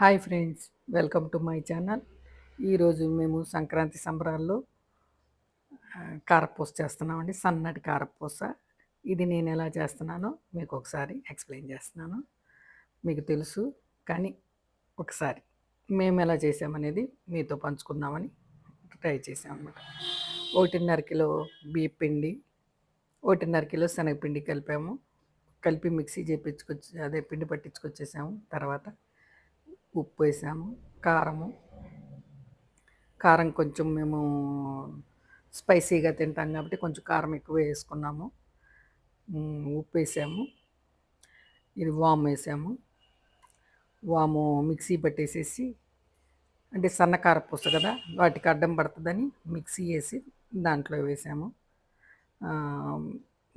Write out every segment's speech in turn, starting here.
Hi friends welcome to my channel. ఈరోజు మేము సంక్రాంతి సంబరాల్లో కారపూస చేస్తున్నామండి సన్నటి కారపూస. ఇది నేను ఎలా చేస్తున్నానో మీకు ఒకసారి ఎక్స్ప్లెయిన్ చేస్తున్నాను. మీకు తెలుసు కానీ ఒకసారి మేము ఎలా చేసామనేది మీతో పంచుకుందామని ట్రై చేసామన్నమాట. అనమాట ఒకటిన్నర కిలో బియ్య పిండి ఒకటిన్నర కిలో శనగపిండి కలిపాము. కలిపి మిక్సీ చేపించుకొచ్చి అదే పిండి పట్టించుకొచ్చేసాము. తర్వాత ఉప్పు వేసాము కారము. కారం కొంచెం మేము స్పైసీగా తింటాం కాబట్టి కొంచెం కారం ఎక్కువ వేసుకున్నాము. ఉప్పు వేసాము. ఇది వాము వేసాము. వాము మిక్సీ పట్టేసేసి అంటే సన్న కారపూస కదా వాటికి అడ్డం పడుతుందని మిక్సీ వేసి దాంట్లో వేసాము.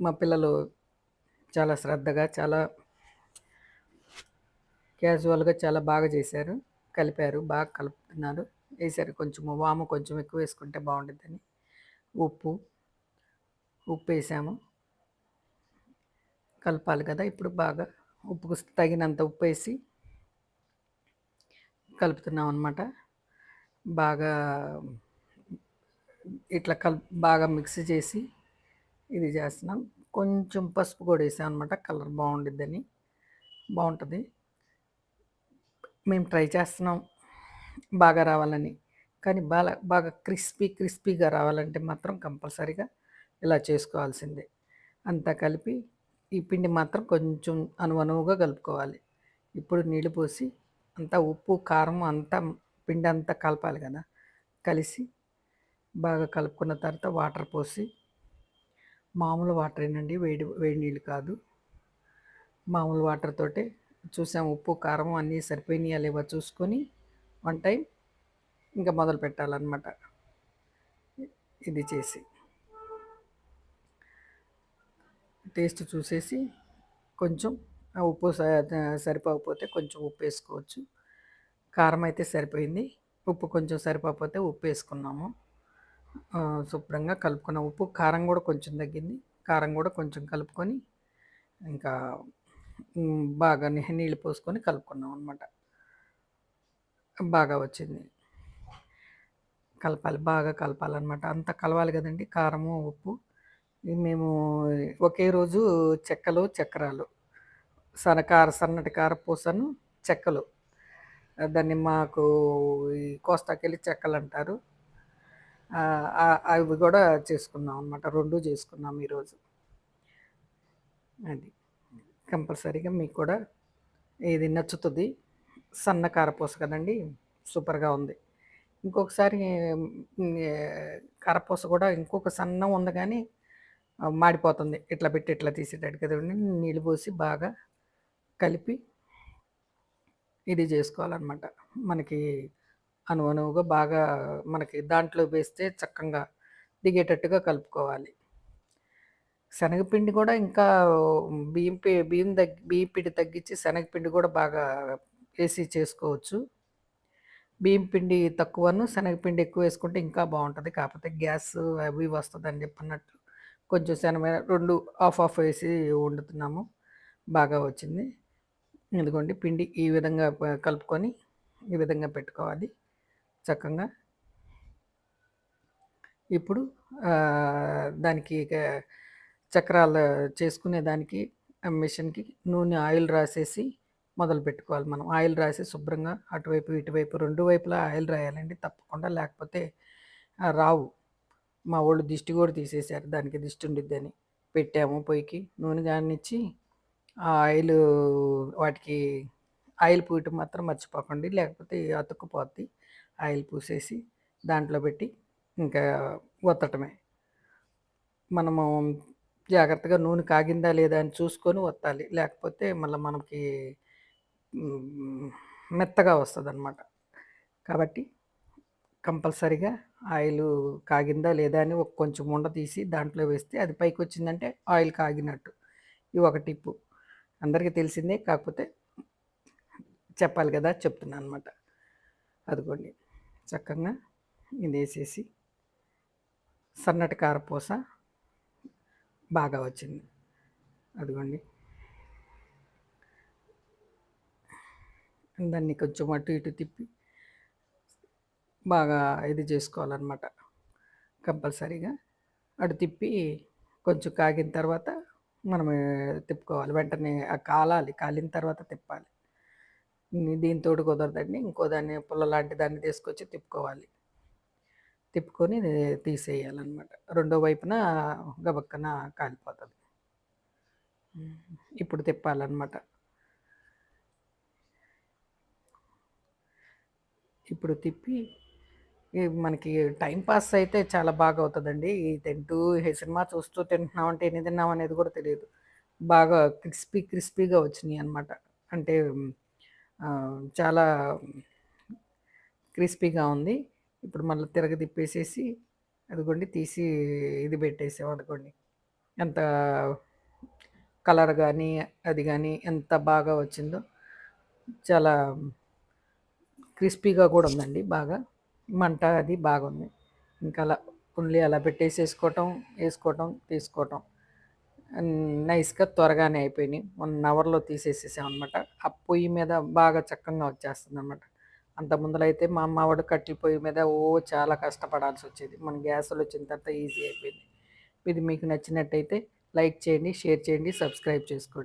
మా పిల్లలు చాలా శ్రద్ధగా చాలా క్యాజువల్గా చాలా బాగా చేశారు. కలిపారు. బాగా కలుపుతున్నారు. వేసారు. కొంచెం వాము కొంచెం ఎక్కువ వేసుకుంటే బాగుంటుందని ఉప్పు. ఉప్పు వేసాము. కలపాలి కదా! ఇప్పుడు బాగా ఉప్పుకు తగినంత ఉప్పు వేసి కలుపుతున్నాం అనమాట బాగా ఇట్లా కల్ బాగా మిక్స్ చేసి ఇది చేస్తున్నాం. కొంచెం పసుపు కూడా వేసాం అనమాట కలర్ బాగుండిద్దని. బాగుంటుంది. మేము ట్రై చేస్తున్నాం బాగా రావాలని. కానీ బాగా బాగా క్రిస్పీ క్రిస్పీగా రావాలంటే మాత్రం కంపల్సరీగా ఇలా చేసుకోవాల్సిందే. అంతా కలిపి ఈ పిండి మాత్రం కొంచెం అనువనువుగా కలుపుకోవాలి. ఇప్పుడు నీళ్ళు పోసి అంతా ఉప్పు కారం అంతా పిండి అంతా కలపాలి కదా. కలిసి బాగా కలుపుకున్న తర్వాత వాటర్ పోసి మామూలు వాటరేనండి వేడి వేడి నీళ్ళు కాదు. మామూలు వాటర్ తోటే చూసాం ఉప్పు కారం అన్నీ సరిపోయినాయా లేవో చూసుకొని వన్ టైం ఇంకా మొదలు పెట్టాలన్నమాట. ఇది చేసి. టేస్ట్ చూసేసి కొంచెం ఉప్పు స- సరిపోకపోతే కొంచెం ఉప్పు వేసుకోవచ్చు. కారం అయితే సరిపోయింది. ఉప్పు కొంచెం సరిపోకపోతే ఉప్పు వేసుకున్నాము. శుభ్రంగా కలుపుకున్నాం ఉప్పు కారం కూడా కొంచెం తగ్గింది. కారం కూడా కొంచెం కలుపుకొని ఇంకా బాగా నీళ్ళు పోసుకొని కలుపుకున్నాం అనమాట బాగా వచ్చింది. కలపాలి బాగా కలపాలన్నమాట. అంత కలవాలి కదండి కారము ఉప్పు. మేము ఒకే రోజు చెక్కలు చక్రాలు. సన్నకార సన్నటి కారపూసను చెక్కలు. దాన్ని మాకు ఈ కోస్తాకెళ్ళి చెక్కలు అంటారు. అవి కూడా చేసుకున్నాం అనమాట రెండు చేసుకున్నాం ఈరోజు అది. కంపల్సరీగా మీకు కూడా ఇది నచ్చుతుంది. సన్న కారపూస కదండి సూపర్గా ఉంది. ఇంకొకసారి కారపూస కూడా ఇంకొక సన్నం ఉంది కానీ మాడిపోతుంది. ఇట్లా పెట్టి ఇట్లా తీసేటట్టు కదండి నీళ్ళు పోసి బాగా కలిపి ఇది చేసుకోవాలన్నమాట. మనకి అనువనువుగా బాగా మనకి దాంట్లో వేస్తే చక్కగా దిగేటట్టుగా కలుపుకోవాలి. శనగపిండి కూడా ఇంకా బియ్యం పి బియ్యం తగ్గి బియ్యం పిండి తగ్గించి శనగపిండి కూడా బాగా వేసి చేసుకోవచ్చు. బియ్యం పిండి తక్కువను శనగపిండి ఎక్కువ వేసుకుంటే ఇంకా బాగుంటుంది. కాకపోతే గ్యాస్ అవి వస్తుంది అని చెప్పన్నట్టు కొంచెం శనగ రెండు ఆఫ్ ఆఫ్ వేసి వండుతున్నాము. బాగా వచ్చింది. ఎందుకంటే పిండి ఈ విధంగా కలుపుకొని ఈ విధంగా పెట్టుకోవాలి చక్కగా. ఇప్పుడు దానికి చక్రాలు చేసుకునే దానికి మిషన్కి నూనె ఆయిల్ రాసేసి మొదలు పెట్టుకోవాలి మనం. ఆయిల్ రాసి శుభ్రంగా అటువైపు ఇటువైపు రెండు వైపులా ఆయిల్ రాయాలండి. తప్పకుండా లేకపోతే రావు. మా వాళ్ళు దిష్టి కూడా తీసేశారు. దానికి దిష్టి ఉండిద్దని. పెట్టాము పొయ్యికి. నూనె కానిచ్చి ఆ ఆయిల్ వాటికి ఆయిల్ పూయటం మాత్రం మర్చిపోకండి. లేకపోతే అతుక్కుపోద్ది. ఆయిల్ పూసేసి దాంట్లో పెట్టి ఇంకా ఒత్తటమే. మనము జాగ్రత్తగా నూనె కాగిందా లేదా అని చూసుకొని వత్తాలి. లేకపోతే మళ్ళీ మనకి మెత్తగా వస్తుంది అనమాట కాబట్టి కంపల్సరిగా ఆయిల్ కాగిందా లేదా అని ఒక కొంచెం ఉండ తీసి దాంట్లో వేస్తే అది పైకి వచ్చిందంటే ఆయిల్ కాగినట్టు. ఇవి ఒక టిప్పు. అందరికీ తెలిసిందే కాకపోతే చెప్పాలి కదా చెప్తున్నాను అనమాట అదిగోండి. చక్కగా ఇది వేసేసి సన్నటి కారపూస బాగా వచ్చింది. అదిగోండి. దాన్ని కొంచెం అటు ఇటు తిప్పి బాగా ఇది చేసుకోవాలన్నమాట. కంపల్సరీగా అటు తిప్పి కొంచెం కాగిన తర్వాత మనం తిప్పుకోవాలి. వెంటనే కాలాలి కాలిన తర్వాత తిప్పాలి. దీంతో కుదరదండి. ఇంకో దాన్ని పుల్ల లాంటి దాన్ని తీసుకొచ్చి తిప్పుకోవాలి. తిప్పుకొని తీసేయాలన్నమాట. రెండో వైపున గబక్కన కాలిపోతుంది. ఇప్పుడు తిప్పాలన్నమాట. ఇప్పుడు తిప్పి మనకి టైం పాస్ అయితే చాలా బాగా అవుతుందండి ఈ తింటూ ఈ సినిమా చూస్తూ తింటున్నాం అంటే ఎన్ని తిన్నాం అనేది కూడా తెలియదు. బాగా క్రిస్పీ క్రిస్పీగా వచ్చినాయి అనమాట అంటే చాలా క్రిస్పీగా ఉంది. ఇప్పుడు మళ్ళీ తిరగ తిప్పేసేసి అదిగోండి తీసి ఇది పెట్టేసాం అనుకోండి. ఎంత కలర్ కానీ అది కానీ ఎంత బాగా వచ్చిందో చాలా క్రిస్పీగా కూడా ఉందండి బాగా. మంట అది బాగుంది. ఇంకా అలా ఓన్లీ అలా పెట్టేసేసుకోవటం వేసుకోవటం తీసుకోవటం. నైస్గా త్వరగానే అయిపోయినాయి. వన్ అవర్లో తీసేసేసాం అనమాట ఆ పొయ్యి మీద బాగా చక్కగా వచ్చేస్తుంది అనమాట అంత ముందలైతే మా అమ్మవాడు కట్టి పొయ్యి మీద ఓ చాలా కష్టపడాల్సి వచ్చేది మన గ్యాసులు వచ్చిన తర్వాత ఈజీ అయిపోయింది. ఇది మీకు నచ్చినట్టయితే లైక్ చేయండి షేర్ చేయండి సబ్స్క్రైబ్ చేసుకోండి.